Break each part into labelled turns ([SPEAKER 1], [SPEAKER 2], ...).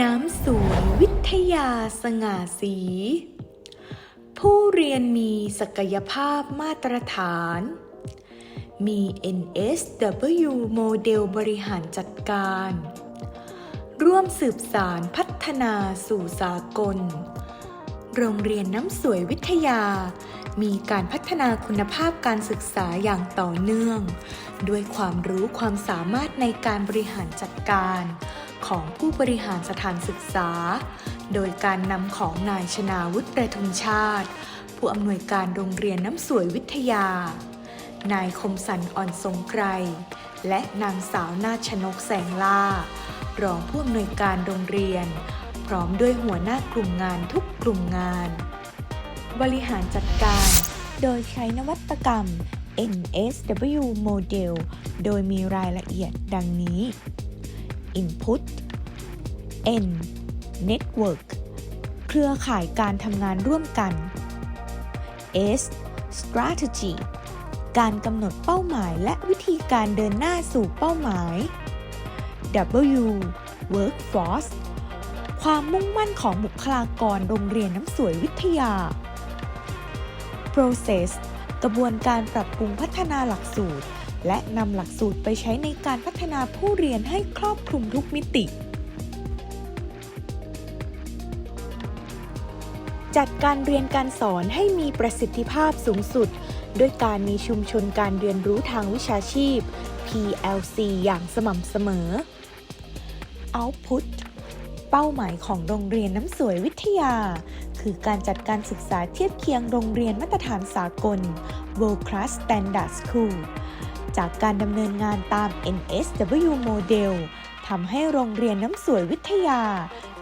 [SPEAKER 1] น้ำสวยวิทยาสง่าสี ผู้เรียนมีศักยภาพมาตรฐาน มี NSW โมเดลบริหารจัดการ ร่วมสืบสารพัฒนาสู่สากล โรงเรียนน้ำสวยวิทยา มีการพัฒนาคุณภาพการศึกษาอย่างต่อเนื่อง ด้วยความรู้ความสามารถในการบริหารจัดการ ของผู้บริหารสถานศึกษา โดยการนำของนายชนาวุฒิประทุมชาติ ผู้อำนวยการโรงเรียนน้ำสวยวิทยา นายคมสันอ่อนทรงไกรและนางสาวนาชนกแสงล่ารองผู้อำนวยการโรงเรียน พร้อมด้วยหัวหน้ากลุ่มงานทุกกลุ่มงาน บริหารจัดการ โดยใช้นวัตกรรม NSW Model โดยมีรายละเอียดดังนี้ Input N Network เครือข่ายการทำงานร่วมกัน S Strategy การกำหนดเป้าหมายและวิธีการเดินหน้าสู่เป้าหมาย W Workforce ความมุ่งมั่นของบุคลากรโรงเรียนน้ำสวยวิทยา Process กระบวนการปรับปรุงพัฒนาหลักสูตร และนำหลักสูตรไปใช้ในการพัฒนาผู้เรียนให้ครอบคลุมทุกมิติ จัดการเรียนการสอนให้มีประสิทธิภาพสูงสุด ด้วยการมีชุมชนการเรียนรู้ทางวิชาชีพ PLC อย่างสม่ำเสมอ Output เป้าหมายของโรงเรียนน้ำสวยวิทยา คือการจัดการศึกษาเทียบเคียงโรงเรียนมาตรฐานสากล World Class Standard School จากการดำเนินงานตาม NSW Model ทำให้โรงเรียนน้ำสวยวิทยา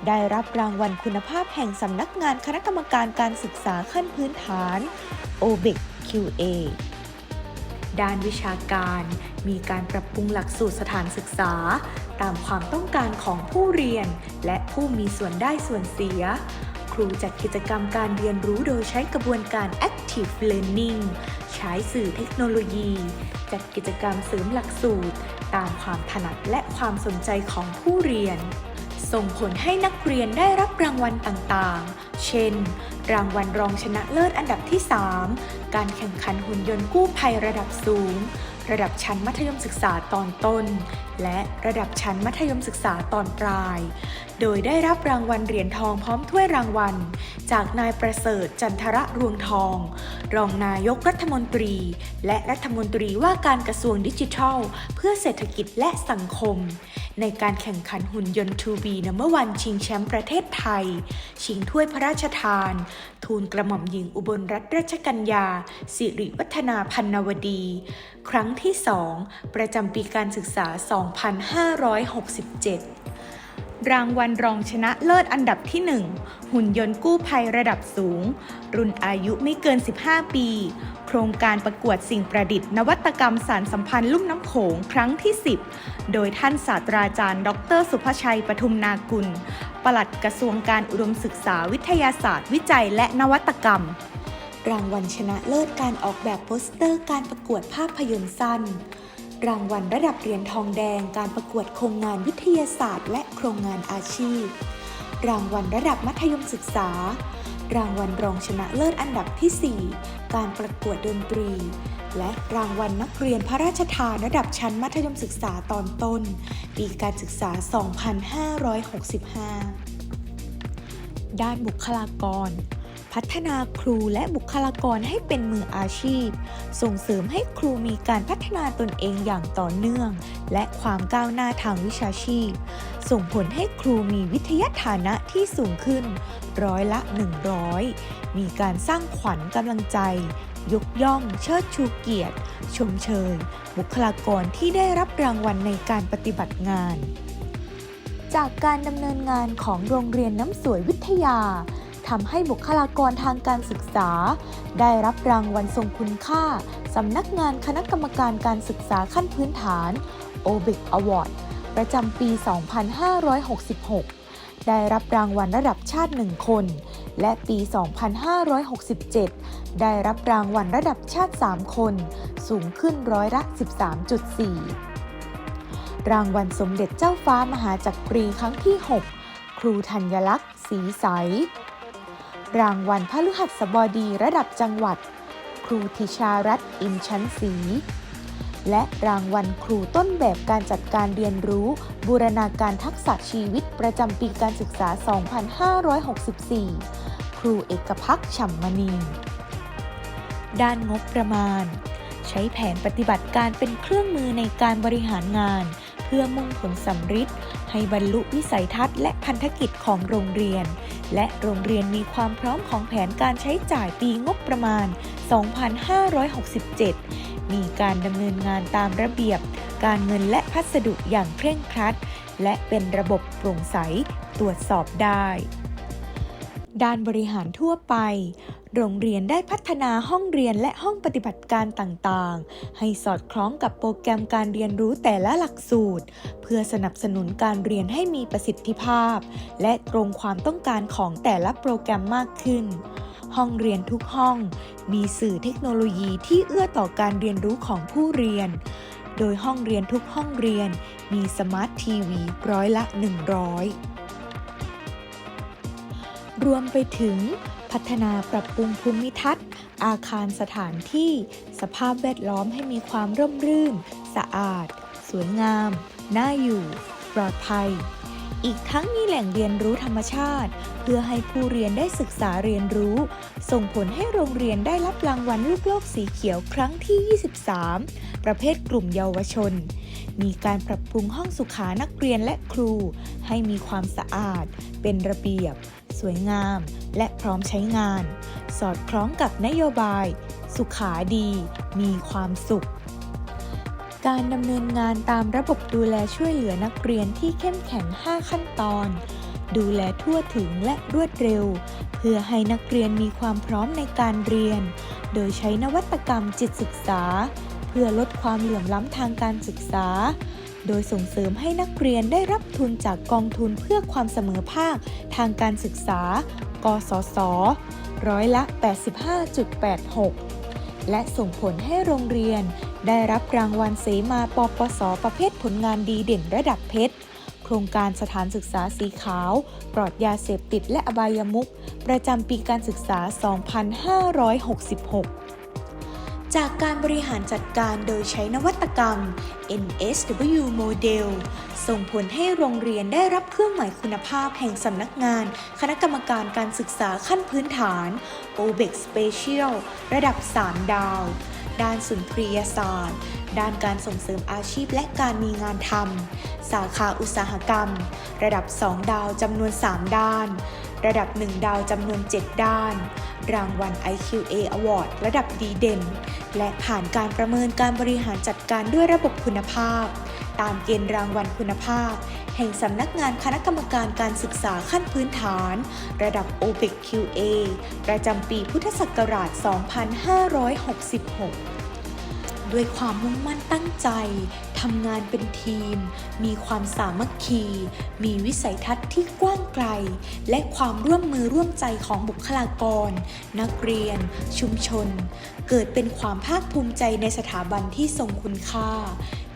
[SPEAKER 1] ได้รับรางวัลคุณภาพแห่งสำนักงานคณะกรรมการการศึกษาขั้นพื้นฐาน OBIC QA ด้านวิชาการมีการปรับปรุงหลักสูตรสถานศึกษา ตามความต้องการของผู้เรียน และผู้มีส่วนได้ส่วนเสีย รูจัดกิจกรรมการเรียนรู้โดยใช้กระบวนการ active learning ใช้สื่อเทคโนโลยี จัดกิจกรรมเสริมหลักสูตร ตามความถนัดและความสนใจของผู้เรียน ส่งผลให้นักเรียนได้รับรางวัลต่างๆ เช่น รางวัลรองชนะเลิศอันดับที่ 3 การแข่งขันหุ่นยนต์กู้ภัยระดับสูง ระดับชั้นมัธยมศึกษาตอนต้น และระดับชั้นมัธยมศึกษาตอนปลาย โดยได้รับรางวัลเหรียญทองพร้อมถ้วยรางวัล จากนายประเสริฐจันทระรวงทอง รองนายกรัฐมนตรี และรัฐมนตรีว่าการกระทรวงดิจิทัล เพื่อเศรษฐกิจและสังคม ในการแข่งขันหุ่นยนต์ 2B นัมเบอร์วันชิงแชมป์ประเทศไทย ชิงถ้วยพระราชทาน ทูลกระหม่อมหญิงอุบลรัตนราชกัญญา สิริวัฒนาพันนวดี ครั้งที่ 2 ประจำปีการศึกษา 2567 รางวัลรองชนะเลิศอันดับที่ 1 หุ่นยนต์กู้ภัยระดับสูง รุ่นอายุไม่เกิน 15 ปี โครงการประกวดสิ่งประดิษฐ์นวัตกรรมสารสัมพันธ์ลุ่มน้ำโขงครั้งที่ 10 โดยท่านศาสตราจารย์ ดร สุภชัยปทุมนากุล ปลัดกระทรวงการอุดมศึกษาวิทยาศาสตร์วิจัยและนวัตกรรมรางวัลชนะเลิศการออกแบบโปสเตอร์การประกวดภาพยนตร์สั้น รางวัลระดับเหรียญทองแดงการประกวดโครงงานวิทยาศาสตร์ และโครงงานอาชีพ รางวัลระดับมัธยมศึกษา รางวัลรองชนะเลิศอันดับที่ 4 การประกวดดนตรี และรางวัลนักเรียนพระราชทานระดับชั้นมัธยมศึกษาตอนต้น ปีการศึกษา 2565 ด้านบุคลากร พัฒนาครูและบุคลากรให้เป็นมืออาชีพ ส่งเสริมให้ครูมีการพัฒนาตนเองอย่างต่อเนื่อง และความก้าวหน้าทางวิชาชีพ ส่งผลให้ครูมีวิทยาฐานะที่สูงขึ้น ร้อยละ 100 มีการสร้างขวัญกำลังใจ ยกย่อง เชิดชูเกียรติ ชมเชย บุคลากรที่ได้รับรางวัลในการปฏิบัติงาน จากการดำเนินงานของโรงเรียนน้ำสวยวิทยา ทำให้บุคลากรทางการศึกษา ได้รับรางวัลทรงคุณค่าสำนักงานคณะกรรมการการศึกษาขั้นพื้นฐาน OBIC Award ประจำปี 2566 ได้รับรางวัลระดับชาติ 1 คน และปี 2567 ได้รับรางวัลระดับชาติ 3 คน สูงขึ้นร้อยละ 13.4 รางวัลสมเด็จเจ้าฟ้ามหาจักรีครั้งที่ 6 ครูธัญลักษณ์ สีใส รางวัลพฤหัสบดีระดับจังหวัด ครูธิชารัตน์อินชั้นศรีและรางวัลครูต้นแบบการจัดการเรียนรู้ บูรณาการทักษะชีวิตประจำปีการศึกษา 2564 ครูเอกพักษ์ฉ่ำมณี ด้านงบประมาณ ใช้แผนปฏิบัติการเป็นเครื่องมือในการบริหารงาน เพื่อมุ่งผลสำฤทธิ์ให้บรรลุวิสัยทัศน์และพันธกิจของโรงเรียน และโรงเรียนมีความพร้อมของแผนการใช้จ่ายปีงบประมาณ 2567 มีการดำเนินงานตามระเบียบ การเงินและพัสดุอย่างเคร่งครัด และเป็นระบบโปร่งใสตรวจสอบได้ด้านบริหารทั่วไป โรงเรียนได้พัฒนาห้องเรียนและห้องปฏิบัติการต่างๆ ให้สอดคล้องกับโปรแกรมการเรียนรู้แต่ละหลักสูตร เพื่อสนับสนุนการเรียนให้มีประสิทธิภาพ และตรงความต้องการของแต่ละโปรแกรมมากขึ้น ห้องเรียนทุกห้อง มีสื่อเทคโนโลยีที่เอื้อต่อการเรียนรู้ของผู้เรียน โดยห้องเรียนทุกห้องเรียน มีสมาร์ททีวีร้อยละ 100รวมไปถึง พัฒนาปรับปรุงภูมิทัศน์ อาคารสถานที่ สภาพแวดล้อมให้มีความร่มรื่น สะอาด สวยงาม น่าอยู่ ปลอดภัย อีกทั้งมีแหล่งเรียนรู้ธรรมชาติ เพื่อให้ผู้เรียนได้ศึกษาเรียนรู้ ส่งผลให้โรงเรียนได้รับรางวัลลูกโลกสีเขียวครั้งที่ 23 ประเภทกลุ่มเยาวชน มีการปรับปรุงห้องสุขานักเรียนและครู ให้มีความสะอาด เป็นระเบียบ สวยงาม และพร้อมใช้งาน สอดคล้องกับนโยบาย สุขาดี มีความสุข การดำเนินงานตามระบบดูแลช่วยเหลือนักเรียนที่เข้มแข็ง 5 ขั้นตอน ดูแลทั่วถึงและรวดเร็ว เพื่อให้นักเรียนมีความพร้อมในการเรียน โดยใช้นวัตกรรมจิตศึกษา เพื่อลดความเหลื่อมล้ำทางการศึกษา โดยส่งเสริมให้นักเรียนได้รับทุนจากกองทุนเพื่อความเสมอภาค ทางการศึกษา กสศร้อยละ 85.86 และส่งผลให้โรงเรียน ได้รับรางวัลเสมาปปส ประเภทผลงานดีเด่นระดับเพชร โครงการสถานศึกษาสีขาว ปลอดยาเสพติดและอบายมุขประจำปีการศึกษา 2566 จากการบริหารจัดการโดยใช้นวัตกรรม NSW Model ส่งผลให้โรงเรียนได้รับเครื่องหมายคุณภาพแห่งสำนักงาน คณะกรรมการการศึกษาขั้นพื้นฐาน OBEX Special ระดับ 3 ดาว ด้านสุนทรียศาสตร์ ด้านการส่งเสริมอาชีพและการมีงานทำ สาขาอุตสาหกรรม ระดับ 2 ดาวจำนวน 3 ด้าน ระดับ 1 ดาวจำนวน 7 ด้าน รางวัล IQA Award ระดับดีเด่น และผ่านการประเมินการบริหารจัดการด้วยระบบคุณภาพ ตามเกณฑ์รางวัลคุณภาพ แห่งสำนักงานคณะกรรมการการศึกษาขั้นพื้นฐาน ระดับ OPEC QA ประจำปีพุทธศักราช 2566 ด้วยความมุ่งมั่นตั้งใจทำงานเป็นทีม มีความสามัคคี มีวิสัยทัศน์ที่กว้างไกล และความร่วมมือร่วมใจของบุคลากร นักเรียน ชุมชน เกิดเป็นความภาคภูมิใจในสถาบันที่ทรงคุณค่า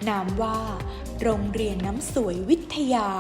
[SPEAKER 1] นามว่า โรงเรียนน้ำสวยวิทยา